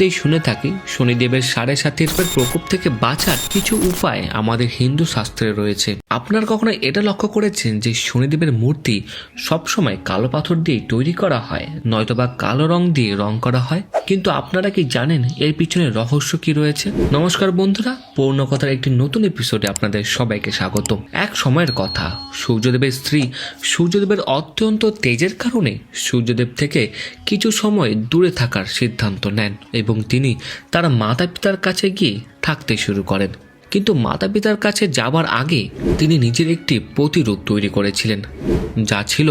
মধ্যেই শুনে থাকি শনিদেবের সাড়ে সাতির প্রকোপ থেকে বাঁচার কিছু উপায় আমাদের হিন্দু শাস্ত্রে রয়েছে। আপনার কখনো এটা লক্ষ্য করেছেন যে শনিদেবের মূর্তি সবসময় কালো পাথর দিয়ে তৈরি করা হয়, নয়তোবা কালো রং দিয়ে রং করা হয়? কিন্তু আপনারা কি জানেন এর পিছনে রহস্য কি রয়েছে? নমস্কার বন্ধুরা পূর্ণ কথার একটি নতুন এপিসোডে আপনাদের সবাইকে স্বাগত এক সময়ের কথা, সূর্যদেবের স্ত্রী সূর্যদেবের অত্যন্ত তেজের কারণে সূর্যদেব থেকে কিছু সময় দূরে থাকার সিদ্ধান্ত নেন এবং তিনি তার মাতা পিতার কাছে গিয়ে থাকতে শুরু করেন। কিন্তু মাতা পিতার কাছে যাবার আগে তিনি নিজের একটি প্রতিরূপ তৈরি করেছিলেন, যা ছিল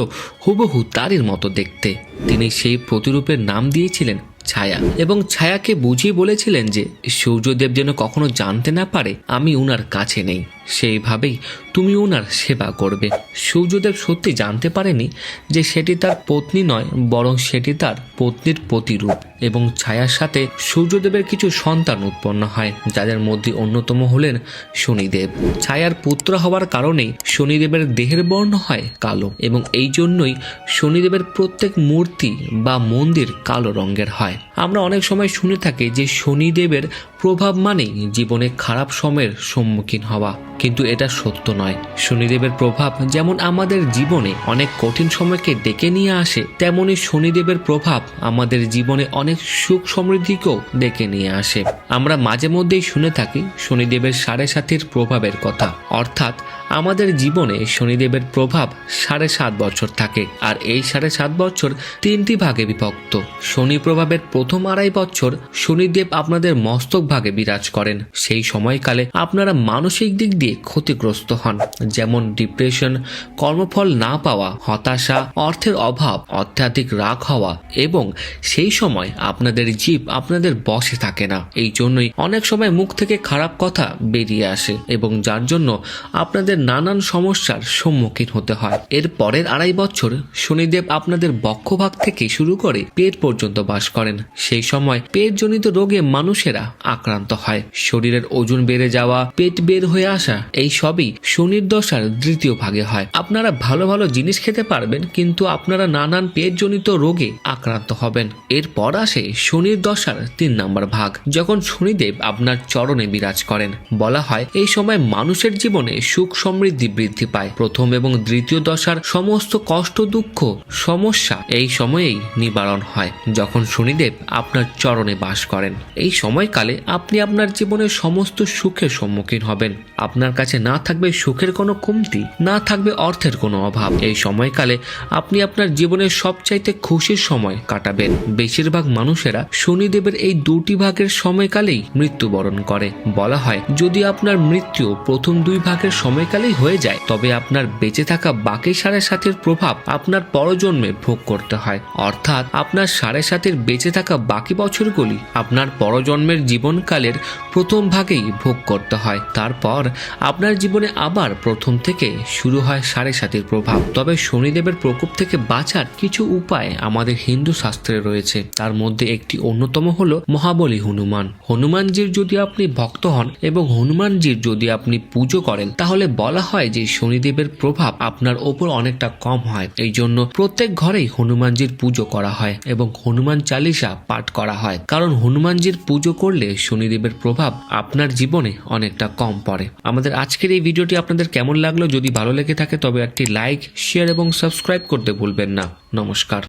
হুবহু তারির মতো দেখতে। তিনি সেই প্রতিরূপের নাম দিয়েছিলেন ছায়া এবং ছায়াকে বুঝিয়ে বলেছিলেন যে সূর্যদেব যেন কখনো জানতে না পারে আমি উনার কাছে নেই। সেইভাবেই তুমি ওনার সেবা করবে। সূর্যদেব সত্যি জানতে পারেনি যে সেটি তার পত্নী নয়, বরং সেটি তার পত্নীর প্রতিরূপ এবং ছায়ার সাথে সূর্যদেবের কিছু সন্তান উৎপন্ন হয়, যাদের মধ্যে অন্যতম হলেন শনিদেব। ছায়ার পুত্র হওয়ার কারণেই শনিদেবের দেহের বর্ণ হয় কালো এবং এই জন্যই শনিদেবের প্রত্যেক মূর্তি বা মন্দির কালো রঙের হয়। আমরা অনেক সময় শুনে থাকি যে শনিদেবের প্রভাব মানেই জীবনে খারাপ সময়ের সম্মুখীন হওয়া। কিন্তু এটা সত্য নয়। শনিদেবের প্রভাব যেমন আমাদের জীবনে অনেক কঠিন সময়কে ডেকে নিয়ে আসে, তেমনি শনিদেবের প্রভাব আমাদের জীবনে অনেক সুখ সমৃদ্ধিকেও ডেকে নিয়ে আসে। আমরা মাঝে মধ্যেই শুনে থাকি, শনিদেবের সাড়ে সাথীর প্রভাবের কথা। অর্থাৎ আমাদের জীবনে শনিদেবের প্রভাব সাড়ে সাত বছর থাকে, আর এই সাড়ে সাত বছর তিনটি ভাগে বিভক্ত। শনি প্রভাবের প্রথম আড়াই বছর শনিদেব আপনাদের মস্তক ভাগে বিরাজ করেন। সেই সময়কালে আপনারা মানসিক দিক দিয়ে ক্ষতিগ্রস্ত হন, যেমন ডিপ্রেশন, কর্মফল না পাওয়া, হতাশা, অর্থের অভাব, অত্যাধিক রাগ হওয়া, এবং সেই সময় আপনাদের জীব আপনাদের বসে থাকে না। এই জন্যই অনেক সময় মুখ থেকে খারাপ কথা বেরিয়ে আসে, এবং যার জন্য আপনাদের নানান সমস্যার সম্মুখীন হতে হয়। এর পরের আড়াই বছর শনিদেব আপনাদের বক্ষভাগ থেকে শুরু করে পেট পর্যন্ত বাস করেন। সেই সময় পেটজনিত রোগে মানুষেরা আক্রান্ত হয়। শরীরের ওজন বেড়ে যাওয়া, পেট বের হয়ে আসা, এই সবই শনির দশার দ্বিতীয় ভাগে হয়। আপনারা ভালো ভালো জিনিস খেতে পারবেন, কিন্তু আপনারা নানান পেটজনিত রোগে আক্রান্ত হবেন। এরপর আসে শনির দশার তিন নম্বর ভাগ, যখন শনিদেব আপনার চরণে বিরাজ করেন। বলা হয়, এই সময় মানুষের জীবনে সুখ সমৃদ্ধি বৃদ্ধি পায়। প্রথম এবং দ্বিতীয় দশার সমস্ত কষ্ট, দুঃখ, সমস্যা এই সময়েই নিবারণ হয়। যখন শনিদেব আপনার চরণে বাস করেন, এই সময়কালে আপনি আপনার জীবনের সমস্ত সুখের সম্মুখীন হবেন। আপনার কাছে না থাকবে সুখের কোনো কমতি, না থাকবে অর্থের কোনো অভাব। এই সময়কালে আপনি আপনার জীবনের সবচাইতে খুশির সময় কাটাবেন। বেশিরভাগ মানুষেরা শনিদেবের এই দুটি ভাগের সময়কালেই মৃত্যুবরণ করে। বলা হয়, যদি আপনার মৃত্যু প্রথম দুই ভাগের সময়কালেই হয়ে যায়, তবে আপনার বেঁচে থাকা বাকি সাড়ে সাতের প্রভাব আপনার পরজন্মে ভোগ করতে হয়। অর্থাৎ আপনার সাড়ে সাতের বেঁচে থাকা বাকি বছরগুলি আপনার পরজন্মের জীবনকালের প্রথম ভাগেই ভোগ করতে হয়। তারপর আপনার জীবনে আবার প্রথম থেকে শুরু হয় সাড়ে সাতের প্রভাব। তবে শনিদেবের প্রকোপ থেকে বাঁচার কিছু উপায় আমাদের হিন্দু শাস্ত্রে রয়েছে। তার মধ্যে একটি অন্যতম হলো মহাবলী হনুমান। হনুমানজির যদি আপনি ভক্ত হন এবং হনুমানজির যদি আপনি পুজো করেন, তাহলে বলা হয় যে শনিদেবের প্রভাব আপনার ওপর অনেকটা কম হয়। এই জন্য প্রত্যেক ঘরেই হনুমানজির পুজো করা হয় এবং হনুমান চালিসা পাঠ করা হয়। কারণ হনুমানজির পুজো করলে শনিদেবের প্রভাব আপনার জীবনে অনেকটা কম পড়ে। আমাদের আজকের এই ভিডিওটি আপনাদের কেমন লাগল? যদি ভালো লেগে থাকে, তবে একটি লাইক, শেয়ার এবং সাবস্ক্রাইব করতে ভুলবেন না। নমস্কার।